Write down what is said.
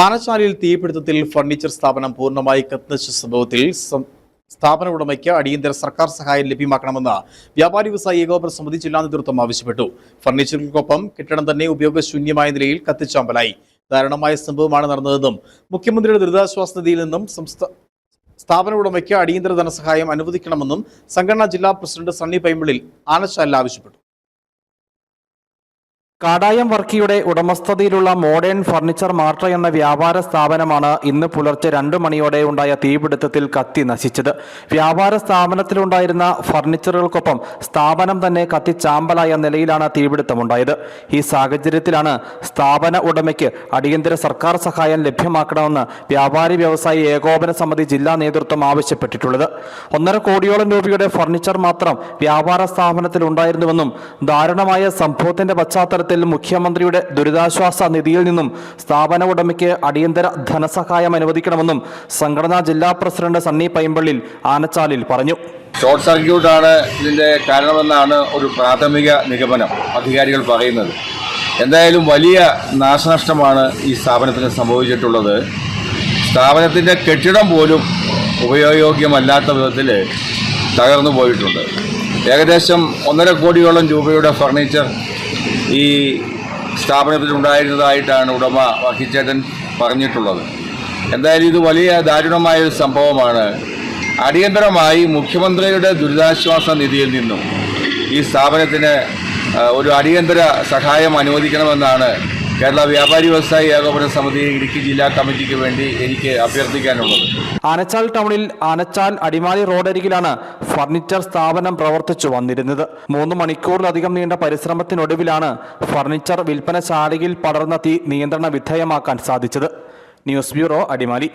ആനച്ചാലിൽ തീപിടുത്തത്തിൽ furniture സ്ഥാപനം പൂർണമായി കത്തിച്ച സംഭവത്തിൽ സ്ഥാപന ഉടമയ്ക്ക് അടിയന്തര സർക്കാർ സഹായം ലഭ്യമാക്കണമെന്ന് വ്യാപാരി വ്യവസായി ഏകോപന സമിതി ജില്ലാ നേതൃത്വം ആവശ്യപ്പെട്ടു. ഫർണിച്ചറുകൾക്കൊപ്പം കെട്ടിടം തന്നെ ഉപയോഗശൂന്യമായ നിലയിൽ കത്തിച്ചാമ്പലായി. ദാരുണമായ സംഭവമാണ് നടന്നതെന്നും മുഖ്യമന്ത്രിയുടെ ദുരിതാശ്വാസ നിധിയിൽ നിന്നും സ്ഥാപന ഉടമയ്ക്ക് അടിയന്തര ധനസഹായം അനുവദിക്കണമെന്നും സംഘടനാ ജില്ലാ പ്രസിഡന്റ് സണ്ണി പൈമ്പിളിൽ ആനച്ചാലിൽ ആവശ്യപ്പെട്ടു. കാടായം വർക്കിയുടെ ഉടമസ്ഥതയിലുള്ള മോഡേൺ ഫർണിച്ചർ മാർട്ട് എന്ന വ്യാപാര സ്ഥാപനമാണ് ഇന്ന് പുലർച്ചെ രണ്ടു മണിയോടെ ഉണ്ടായ തീപിടുത്തത്തിൽ കത്തി നശിച്ചത്. വ്യാപാര സ്ഥാപനത്തിലുണ്ടായിരുന്ന ഫർണിച്ചറുകൾക്കൊപ്പം സ്ഥാപനം തന്നെ കത്തിച്ചാമ്പലായ നിലയിലാണ് തീപിടുത്തമുണ്ടായത്. ഈ സാഹചര്യത്തിലാണ് സ്ഥാപന ഉടമയ്ക്ക് അടിയന്തര സർക്കാർ സഹായം ലഭ്യമാക്കണമെന്ന് വ്യാപാരി വ്യവസായി ഏകോപന സമിതി ജില്ലാ നേതൃത്വം ആവശ്യപ്പെട്ടിട്ടുള്ളത്. ഒന്നര കോടിയോളം രൂപയുടെ ഫർണിച്ചർ മാത്രം വ്യാപാര സ്ഥാപനത്തിൽ ഉണ്ടായിരുന്നുവെന്നും ദാരുണമായ സംഭവത്തിന്റെ പശ്ചാത്തലത്തിൽ മുഖ്യമന്ത്രിയുടെ ദുരിതാശ്വാസ നിധിയിൽ നിന്നും സ്ഥാപന ഉടമയ്ക്ക് അടിയന്തര ധനസഹായം അനുവദിക്കണമെന്നും സംഘടനാ ജില്ലാ പ്രസിഡന്റ് സണ്ണി പൈമ്പള്ളിൽ ആനച്ചാലിൽ പറഞ്ഞു. ഷോർട്ട് സർക്യൂട്ടാണ് ഇതിന്റെ കാരണമെന്നാണ് ഒരു പ്രാഥമിക നിഗമനം അധികാരികൾ പറയുന്നത്. എന്തായാലും വലിയ നാശനഷ്ടമാണ് ഈ സ്ഥാപനത്തിന് സംഭവിച്ചിട്ടുള്ളത്. സ്ഥാപനത്തിന്റെ കെട്ടിടം പോലും ഉപയോഗയോഗ്യമല്ലാത്ത വിധത്തിൽ തകർന്നു പോയിട്ടുണ്ട്. ഏകദേശം ഒന്നര കോടിയോളം രൂപയുടെ ഫർണിച്ചർ ഈ സ്ഥാപനത്തിൽ ഉണ്ടായിരുന്നതായിട്ടാണ് ഉടമ വഹിച്ചേട്ടൻ പറഞ്ഞിട്ടുള്ളത്. എന്തായാലും ഇത് വലിയ ദാരുണമായ ഒരു സംഭവമാണ്. അടിയന്തരമായി മുഖ്യമന്ത്രിയുടെ ദുരിതാശ്വാസ നിധിയിൽ നിന്നും ഈ സ്ഥാപനത്തിന് ഒരു അടിയന്തര സഹായം അനുവദിക്കണമെന്നാണ് കേരള വ്യാപാരി വ്യവസായി ഏകോപന സമിതി ഇടുക്കി ജില്ലാ കമ്മിറ്റിക്ക് വേണ്ടി എനിക്ക് അഭ്യർത്ഥിക്കാനുള്ളത്. ആനച്ചാൽ ടൗണിൽ ആനച്ചാൽ അടിമാലി റോഡരികിലാണ് ഫർണിച്ചർ സ്ഥാപനം പ്രവർത്തിച്ചു വന്നിരുന്നത്. മൂന്ന് മണിക്കൂറിലധികം നീണ്ട പരിശ്രമത്തിനൊടുവിലാണ് ഫർണിച്ചർ വിൽപ്പനശാലയിൽ പടർന്ന തീ നിയന്ത്രണ വിധേയമാക്കാൻ സാധിച്ചത്. News bureau Adimali.